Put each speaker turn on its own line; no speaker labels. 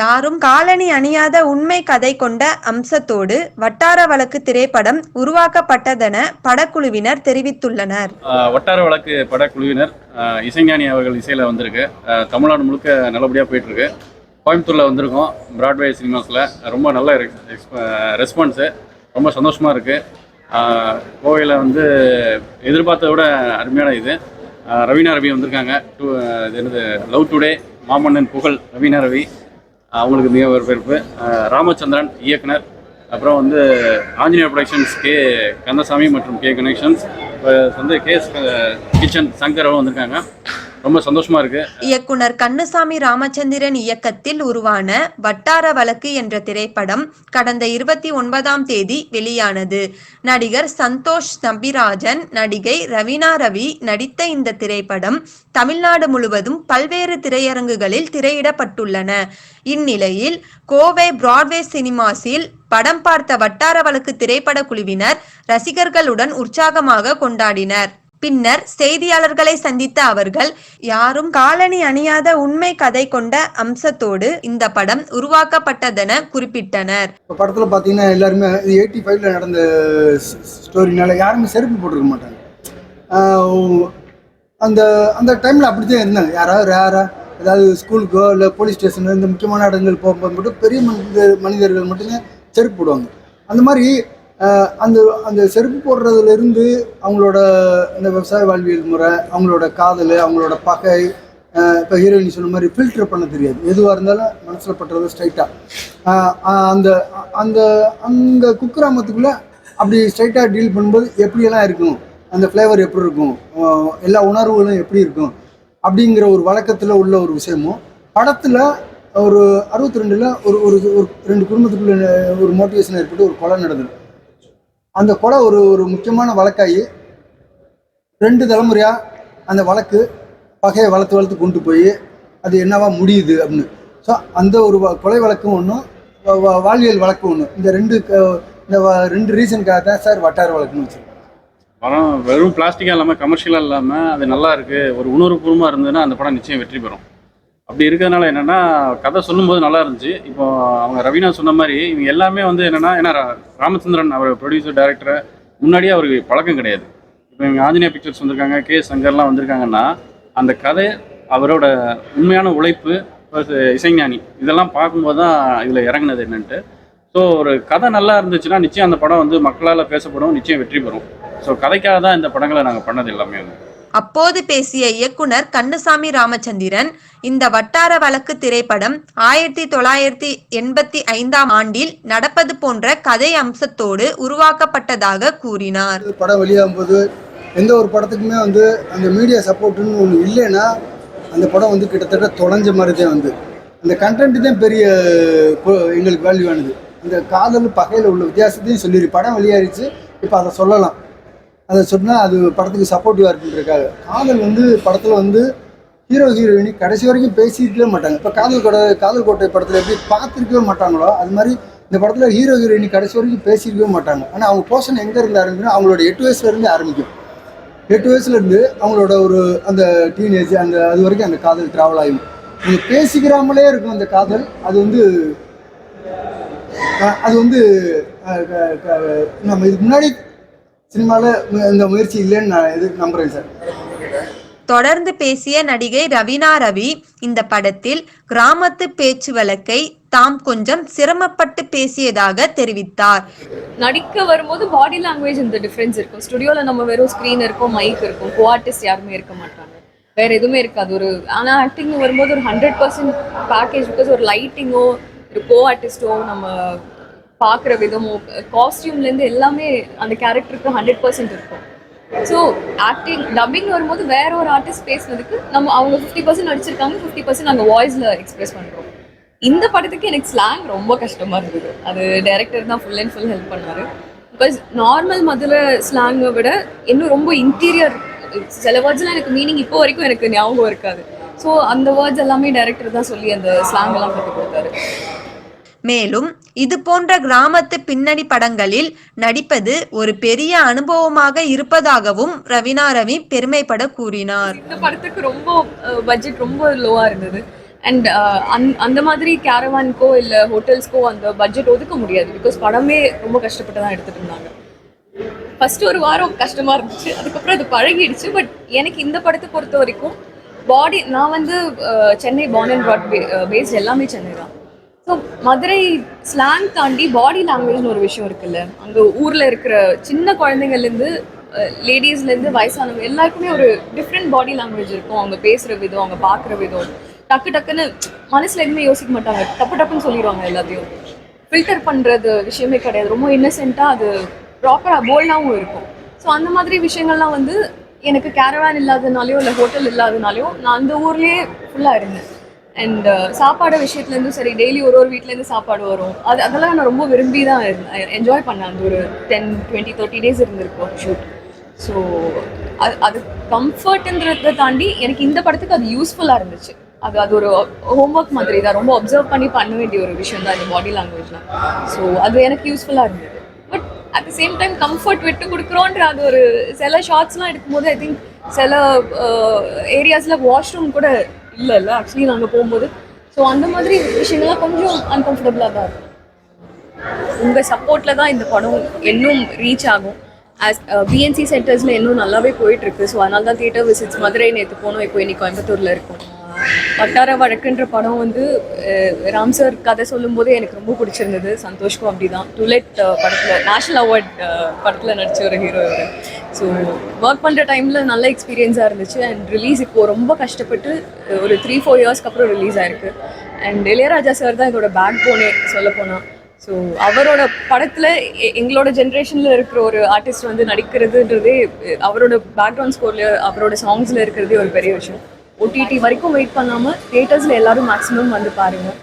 யாரும் காலணி அணியாத உண்மை கதை கொண்ட அம்சத்தோடு வட்டார வழக்கு திரைப்படம் உருவாக்கப்பட்டதென படக்குழுவினர் தெரிவித்துள்ளனர்.
வட்டார வழக்கு படக்குழுவினர் இசைஞானி அவர்கள் இசையில் வந்திருக்கு. தமிழ்நாடு முழுக்க நல்லபடியாக போயிட்டுருக்கு. கோயம்புத்தூரில் வந்திருக்கோம் பிராட்வே சினிமாஸில் ரொம்ப நல்ல ரெஸ்பான்ஸு ரொம்ப சந்தோஷமாக இருக்குது கோவையில் வந்து எதிர்பார்த்ததை விட அருமையான இது. ரவீனா ரவி வந்திருக்காங்க. டூ இது என்னது லவ் டுடே மாமன்னன் புகழ் ரவீனா ரவி. அவங்களுக்கு மிக வரவேற்பு. ராமச்சந்திரன் இயக்குனர். அப்புறம் வந்து ஆஞ்சநேயர் ப்ரொடக்ஷன்ஸ் கே கந்தசாமி மற்றும் கே கனெக்ஷன்ஸ் வந்து கே கிச்சன் சங்கரவும் வந்திருக்காங்க. ரொம்ப சந்தோஷமா இருக்கு.
இயக்குனர் கண்ணுசாமி ராமச்சந்திரன் இயக்கத்தில் உருவான வட்டார வழக்கு என்ற திரைப்படம் கடந்த இருபத்தி ஒன்பதாம் தேதி வெளியானது. நடிகர் சந்தோஷ் நம்பிராஜன் நடிகை ரவீனா ரவி நடித்த இந்த திரைப்படம் தமிழ்நாடு முழுவதும் பல்வேறு திரையரங்குகளில் திரையிடப்பட்டுள்ளன. இந்நிலையில் கோவை பிராட்வே சினிமாஸில் படம் பார்த்த வட்டார வழக்கு திரைப்பட குழுவினர் ரசிகர்களுடன் உற்சாகமாக கொண்டாடினர். பின்னர் செய்தியாளர்களை சந்தித்த அவர்கள் யாரும் காலணி அணியாத உண்மை கதை கொண்ட அம்சத்தோடு இந்த படம் உருவாக்கப்பட்டதென குறிப்பிட்டனர்.
இப்போ படத்தில் எல்லாருமே எயிட்டி ஃபைவ்ல நடந்த ஸ்டோரினால யாருமே செருப்பு போட்டிருக்க மாட்டாங்க. அந்த அந்த டைமில் அப்படித்தான் இருந்தாங்க. யாராவது ரேரா ஏதாவது ஸ்கூலுக்கோ இல்லை போலீஸ் ஸ்டேஷன் இந்த முக்கியமான இடங்கள் போகும்போது மட்டும் பெரிய மனிதர் மனிதர்கள் மட்டும்தான் செருப்பு போடுவாங்க. அந்த மாதிரி அந்த அந்த செருப்பு போடுறதுலேருந்து அவங்களோட இந்த விவசாய வாழ்வியல் முறை அவங்களோட காதல் அவங்களோட பகை இப்போ ஹீரோயின் சொன்ன மாதிரி ஃபில்டர் பண்ண தெரியாது. எதுவாக இருந்தாலும் மனசில் பட்டுறது ஸ்ட்ரைட்டாக அந்த அந்த அந்த குக்கிராமத்துக்குள்ளே அப்படி ஸ்ட்ரைட்டாக டீல் பண்ணும்போது எப்படியெல்லாம் இருக்கும்? அந்த ஃப்ளேவர் எப்படி இருக்கும்? எல்லா உணர்வுகளும் எப்படி இருக்கும்? அப்படிங்கிற ஒரு வழக்கத்தில் உள்ள ஒரு விஷயமும் படத்தில் ஒரு அறுபத்தி ரெண்டில் ஒரு ஒரு ஒரு ரெண்டு குடும்பத்துக்குள்ள ஒரு மோட்டிவேஷன் ஏற்பட்டு ஒரு கொலை நடந்தது. அந்த கொலை ஒரு ஒரு முக்கியமான வழக்காகி ரெண்டு தலைமுறையாக அந்த வழக்கு பகையை வளர்த்து வளர்த்து கொண்டு போய் அது என்னவா முடியுது அப்படின்னு. ஸோ அந்த ஒரு வ- கொலை வழக்கும் ஒன்றும் வாழ்வியல் வழக்கும் ஒன்று இந்த ரெண்டு இந்த வ- ரெண்டு ரீசனுக்காக தான் சார் வட்டார வழக்குன்னு வச்சுருக்கோம்
படம் வெறும் பிளாஸ்டிக்காக இல்லாமல் கமர்ஷியலாக இல்லாமல் அது நல்லா இருக்குது ஒரு உணர்வுபூர்வமாக இருந்ததுன்னா அந்த படம் நிச்சயம் வெற்றி பெறும். அப்படி இருக்கிறதுனால என்னென்னா கதை சொல்லும்போது நல்லா இருந்துச்சு. இப்போ அவங்க ரவீனா சொன்ன மாதிரி இவங்க எல்லாமே வந்து என்னென்னா ஏன்னா ரா- ராமச்சந்திரன் அவர் ப்ரொடியூசர் டேரக்டரை முன்னாடியே அவருக்கு பழக்கம் கிடையாது. இப்போ இவங்க ஆஞ்சநேய பிக்சர்ஸ் வந்திருக்காங்க கே சங்கர்லாம் வந்திருக்காங்கன்னா அந்த கதை அவரோட உண்மையான உழைப்பு இசைஞானி இதெல்லாம் பார்க்கும்போது தான் இதில் இறங்குனது என்னன்ட்டு. ஸோ ஒரு கதை நல்லா இருந்துச்சுன்னா நிச்சயம் அந்த படம் வந்து மக்களால் பேசப்படும் நிச்சயம் வெற்றி பெறும். ஸோ கதைக்காக தான் இந்த படங்களை நாங்கள் பண்ணது எல்லாமே வந்து.
அப்போது பேசிய இயக்குனர் கண்ணுசாமி ராமச்சந்திரன் இந்த வட்டார வழக்கு திரைப்படம் ஆயிரத்தி தொள்ளாயிரத்தி எண்பத்தி ஐந்தாம் ஆண்டில் நடப்பது போன்ற கதை அம்சத்தோடு உருவாக்கப்பட்டதாக கூறினார்.
படம் படம் வெளியாகும்போது எந்த ஒரு படத்துக்குமே வந்து அந்த மீடியா சப்போர்ட்டுன்னு ஒன்று இல்லைன்னா அந்த படம் வந்து கிட்டத்தட்ட தொலைஞ்ச மாதிரி தான் வந்து. அந்த கண்டென்ட் தான் பெரிய எங்களுக்கு வேல்யூ ஆனது. இந்த காதல் பகையில் உள்ள வித்தியாசத்தையும் சொல்லிடு படம் வெளியாகிடுச்சு இப்போ அதை சொல்லலாம். அதை சொன்னால் அது படத்துக்கு சப்போர்ட்டிவாக இருக்குன்றதுக்காக காதல் வந்து படத்தில் வந்து ஹீரோ ஹீரோயினி கடைசி வரைக்கும் பேசியிருக்கவே மாட்டாங்க. இப்போ காதல் கோட்டை காதல் கோட்டை படத்தில் எப்படி பார்த்துருக்கவே மாட்டாங்களோ அது மாதிரி இந்த படத்தில் ஹீரோ ஹீரோயினி கடைசி வரைக்கும் பேசியிருக்கவே மாட்டாங்க. ஆனால் அவங்க போர்ஷன் எங்கே இருந்து ஆரம்பிக்கணும் அவங்களோட எட்டு வயசுலேருந்து ஆரம்பிக்கும். எட்டு வயசுலேருந்து அவங்களோட ஒரு அந்த டீனேஜ் அந்த அது வரைக்கும் அந்த காதல் ட்ராவல் ஆகும். நீங்க பேசிக்கிறாமலே இருக்கும் அந்த காதல். அது வந்து அது வந்து நம்ம இதுக்கு முன்னாடி சினிமாவில் இந்த முயற்சி இல்லைன்னு நான் இது நம்புகிறேன் சார்.
தொடர்ந்து பேசிய நடிகை ரவீனா ரவி இந்த படத்தில் கிராமத்து பேச்சு வழக்கை தாம் கொஞ்சம் சிரமப்பட்டு பேசியதாக தெரிவித்தார்.
நடிக்க வரும்போது பாடி லாங்குவேஜ் இந்த டிஃப்ரென்ஸ் இருக்கும். ஸ்டுடியோவில் நம்ம வெறும் ஸ்க்ரீன் இருக்கும் மைக் இருக்கும். கோ ஆர்டிஸ்ட் யாருமே இருக்க மாட்டாங்க. வேற எதுவுமே இருக்காது. ஒரு ஆனால் ஆக்டிங் வரும்போது ஒரு ஹண்ட்ரட் பர்சன்ட் பேக்கேஜ் பிகாஸ் ஒரு லைட்டிங்கோ ஒரு கோ ஆர்டிஸ்டோ நம்ம பார்க்குற விதமோ காஸ்டியூம்லேருந்து எல்லாமே அந்த கேரக்டருக்கு ஹண்ட்ரட் பர்சன்ட் இருக்கும். ஸோ ஆக்டிங் டப்பிங் வரும்போது வேற ஒரு ஆர்டிஸ்ட் பேசுனதுக்கு நம்ம அவங்க ஃபிஃப்டி பர்சன்ட் நடிச்சிருக்காங்க ஃபிஃப்டி பர்சன்ட் நாங்கள் வாய்ஸில் எக்ஸ்பிரஸ் பண்ணுறோம் இந்த படத்துக்கு எனக்கு ஸ்லாங் ரொம்ப கஷ்டமா இருந்தது. அது டைரக்டர் தான் ஃபுல் அண்ட் ஃபுல் ஹெல்ப் பண்ணாரு. பிகாஸ் நார்மல் மதுரை ஸ்லாங்கை விட இன்னும் ரொம்ப இன்டீரியர் சில வேர்ட்ஸ்லாம் எனக்கு மீனிங் இப்போ வரைக்கும் எனக்கு ஞாபகம் இருக்காது. ஸோ அந்த வேர்ட்ஸ் எல்லாமே டைரக்டர் தான் சொல்லி அந்த ஸ்லாங் எல்லாம் கற்றுக் கொடுத்தாரு.
மேலும் இது போன்ற கிராமத்து பின்னணி படங்களில் நடிப்பது ஒரு பெரிய அனுபவமாக இருப்பதாகவும் ரவினா ரவி பெருமைப்பட கூறினார்.
இந்த படத்துக்கு ரொம்ப பட்ஜெட் ரொம்ப லோவா இருந்தது. அண்ட் அந் அந்த மாதிரி கேரவான்கோ இல்லை ஹோட்டல்ஸ்க்கோ அந்த பட்ஜெட் ஒதுக்க முடியாது. பிகாஸ் படமே ரொம்ப கஷ்டப்பட்டு தான் எடுத்துட்டு இருந்தாங்க. ஃபர்ஸ்ட் ஒரு வாரம் கஷ்டமா இருந்துச்சு. அதுக்கப்புறம் அது பழகிடுச்சு. பட் எனக்கு இந்த படத்தை பொறுத்த வரைக்கும் பாடி நான் வந்து Chennai born and brought based எல்லாமே சென்னை தான். ஸோ மதுரை ஸ்லாங் தாண்டி பாடி லாங்குவேஜ்னு ஒரு விஷயம் இருக்குல்ல. அங்கே ஊரில் இருக்கிற சின்ன குழந்தைங்கள்லேருந்து லேடிஸ்லேருந்து வயசானவங்க எல்லாருக்குமே ஒரு டிஃப்ரெண்ட் பாடி லாங்குவேஜ் இருக்கும். அவங்க பேசுகிற விதம் அவங்க பார்க்குற விதம். டக்கு டக்குன்னு மனசில் எதுவுமே யோசிக்க மாட்டாங்க. டப்பு டப்புன்னு சொல்லிடுவாங்க எல்லாத்தையும். ஃபில்டர் பண்ணுறது விஷயமே கிடையாது. ரொம்ப இன்னசென்ட்டாக அது ப்ராப்பராக போல்டாகவும் இருக்கும். ஸோ அந்த மாதிரி விஷயங்கள்லாம் வந்து எனக்கு கேரவான் இல்லாதனாலையோ இல்லை ஹோட்டல் இல்லாதனாலையோ நான் அந்த ஊர்லேயே ஃபுல்லாக இருந்தேன். அண்ட் uh, சாப்பாடு விஷயத்துலேருந்தும் சரி டெய்லி ஒரு ஒரு வீட்லேருந்து சாப்பாடு வரும். அது அதெல்லாம் நான் ரொம்ப விரும்பி தான் என்ஜாய் பண்ணேன். அந்த ஒரு டென் டுவெண்ட்டி தேர்ட்டி டேஸ் இருந்திருக்கும் ஷூட் ஸோ அது அது கம்ஃபர்ட்ன்றதை தாண்டி எனக்கு இந்த படத்துக்கு அது யூஸ்ஃபுல்லாக இருந்துச்சு. அது அது ஒரு ஹோம்ஒர்க் மாதிரி தான். ரொம்ப அப்சர்வ் பண்ணி பண்ண வேண்டிய ஒரு விஷயம் தான் இந்த பாடி லாங்குவேஜ்லாம் ஸோ அது எனக்கு யூஸ்ஃபுல்லாக இருந்தது. But at the same time comfort விட்டு கொடுக்குறோன்ற அது ஒரு சில ஷார்ட்ஸ்லாம் எடுக்கும்போது ஐ திங்க் சில uh, ஏரியாஸில் வாஷ்ரூம் கூட இல்லை இல்லை ஆக்சுவலி நாங்கள் போகும்போது. ஸோ அந்த மாதிரி விஷயங்கள்லாம் கொஞ்சம் அன்கம்ஃபர்டபுளாக தான் இருக்கும். உங்கள் சப்போர்ட்டில் தான் இந்த படம் இன்னும் ரீச் ஆகும். ஆஸ் பிஎன்சி சென்டர்ஸில் இன்னும் நல்லாவே போயிட்டுருக்கு. ஸோ அதனால தான் தியேட்டர் விசிட்ஸ் மதுரை நேற்று போனோம். இப்போ இன்னைக்கு கோயம்புத்தூரில் இருக்கும். வட்டார வழக்குன்ற படம் வந்து uh, ராம் சார் கதை சொல்லும்போது எனக்கு ரொம்ப பிடிச்சிருந்தது. சந்தோஷ்கும் அப்படி தான் டுலெட் uh, படத்தில் நேஷ்னல் அவார்ட் uh, படத்தில் நடித்த ஒரு ஹீரோ இவர். ஸோ ஒர்க் பண்ணுற டைமில் நல்ல எக்ஸ்பீரியன்ஸாக இருந்துச்சு. அண்ட் ரிலீஸ் இப்போது ரொம்ப கஷ்டப்பட்டு ஒரு த்ரீ ஃபோர் இயர்ஸ்க்கு அப்புறம் ரிலீஸ் ஆயிருக்கு. அண்ட் இளையராஜா சார் தான் இதோட பேக் போனே சொல்ல போனால் ஸோ அவரோட படத்தில் எங்களோட ஜென்ரேஷனில் இருக்கிற ஒரு ஆர்டிஸ்ட் வந்து நடிக்கிறதுன்றதே அவரோட பேக்ரவுண்ட் ஸ்கோரில் அவரோட சாங்ஸில் இருக்கிறதே ஒரு பெரிய விஷயம். ஓடிடி வரைக்கும் வெயிட் பண்ணாமல் தியேட்டர்ஸில் எல்லோரும் மேக்ஸிமம் வந்து பாருங்கள்